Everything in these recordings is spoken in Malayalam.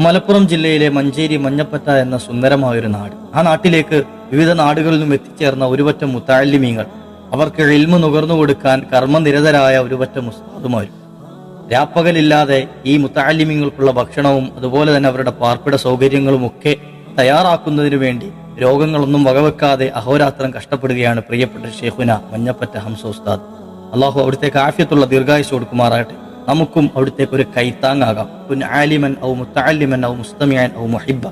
മലപ്പുറം ജില്ലയിലെ മഞ്ചേരി മഞ്ഞപ്പറ്റ എന്ന സുന്ദരമായൊരു നാട്. ആ നാട്ടിലേക്ക് വിവിധ നാടുകളിൽ നിന്നും എത്തിച്ചേർന്ന ഒരുപറ്റം മുത്താലിമീങ്ങൾ അവർക്ക് ഇൽമ നുകർന്നു കൊടുക്കാൻ കർമ്മനിരതരായ ഒരുപറ്റം ഉസ്താദുമാരും. രാപ്പകലില്ലാതെ ഈ മുത്താലിമീങ്ങൾക്കുള്ള ഭക്ഷണവും അതുപോലെ തന്നെ അവരുടെ പാർപ്പിട സൗകര്യങ്ങളും ഒക്കെ തയ്യാറാക്കുന്നതിനു വേണ്ടി രോഗങ്ങളൊന്നും വകവെക്കാതെ അഹോരാത്രം കഷ്ടപ്പെടുകയാണ് പ്രിയപ്പെട്ട ഷെയ്ഖുന മഞ്ഞപ്പറ്റ ഹംസ ഉസ്താദ്. അള്ളാഹു അവിടുത്തെ കാഫ്യത്തുള്ള ദീർഘായുസ് കൊടുക്കുമാറാകട്ടെ. നമുക്കും അവിടുത്തേക്ക് ഒരു കൈത്താങ്ങാകാം. കുൻ ആലിമൻ ഔ മുത്താലിമൻ ഔ മുസ്തമിയാൻ ഔ മുഹിബ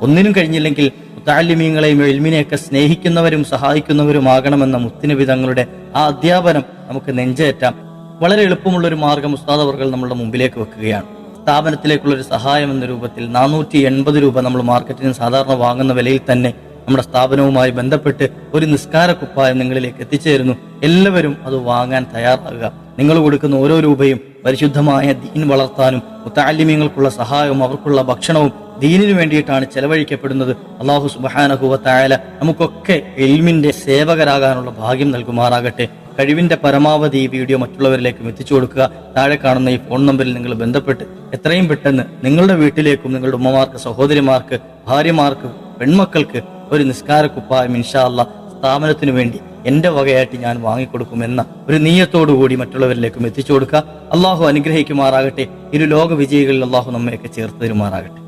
ഒന്നിനും കഴിഞ്ഞില്ലെങ്കിൽ മുത്താലിമീങ്ങളെയും എൽമിനെയൊക്കെ സ്നേഹിക്കുന്നവരും സഹായിക്കുന്നവരുമാകണമെന്ന മുത്തിനബി തങ്ങളുടെ ആ അധ്യാപനം നമുക്ക് നെഞ്ചേറ്റാം. വളരെ എളുപ്പമുള്ള ഒരു മാർഗം ഉസ്താദ് അവർകൾ നമ്മളുടെ മുമ്പിലേക്ക് വെക്കുകയാണ്. സ്ഥാപനത്തിലേക്കുള്ള ഒരു സഹായം എന്ന രൂപത്തിൽ നാനൂറ്റി എൺപത് രൂപ നമ്മൾ മാർക്കറ്റിന് സാധാരണ വാങ്ങുന്ന വിലയിൽ തന്നെ നമ്മുടെ സ്ഥാപനവുമായി ബന്ധപ്പെട്ട് ഒരു നിസ്കാര കുപ്പായം നിങ്ങളിലേക്ക് എത്തിച്ചേരുന്നു. എല്ലാവരും അത് വാങ്ങാൻ തയ്യാറാകുക. നിങ്ങൾ കൊടുക്കുന്ന ഓരോ രൂപയും പരിശുദ്ധമായ ദീൻ വളർത്താനും മുത്താലിമ്യങ്ങൾക്കുള്ള സഹായവും അവർക്കുള്ള ഭക്ഷണവും ദീനിനു വേണ്ടിയിട്ടാണ് ചെലവഴിക്കപ്പെടുന്നത്. അള്ളാഹു സുബാനഹുവ തായാല നമുക്കൊക്കെ എൽമിന്റെ സേവകരാകാനുള്ള ഭാഗ്യം നൽകുമാറാകട്ടെ. കഴിവിന്റെ പരമാവധി ഈ വീഡിയോ മറ്റുള്ളവരിലേക്കും എത്തിച്ചു കൊടുക്കുക. താഴെ കാണുന്ന ഈ ഫോൺ നമ്പറിൽ നിങ്ങൾ ബന്ധപ്പെട്ട് എത്രയും പെട്ടെന്ന് നിങ്ങളുടെ വീട്ടിലേക്കും നിങ്ങളുടെ ഉമ്മമാർക്ക് സഹോദരിമാർക്ക് ഭാര്യമാർക്ക് പെൺമക്കൾക്ക് ഒരു നിസ്കാര കുപ്പായം ഇൻഷാ അല്ല സ്ഥാപനത്തിനു വേണ്ടി എന്റെ വകയായിട്ട് ഞാൻ വാങ്ങിക്കൊടുക്കുമെന്ന ഒരു നീയത്തോടു കൂടി മറ്റുള്ളവരിലേക്കും എത്തിച്ചു കൊടുക്കുക. അള്ളാഹു അനുഗ്രഹിക്കുമാറാകട്ടെ. ഇരു ലോക വിജയികളിൽ അള്ളാഹു നമ്മയൊക്കെ ചേർത്ത് തരുമാറാകട്ടെ.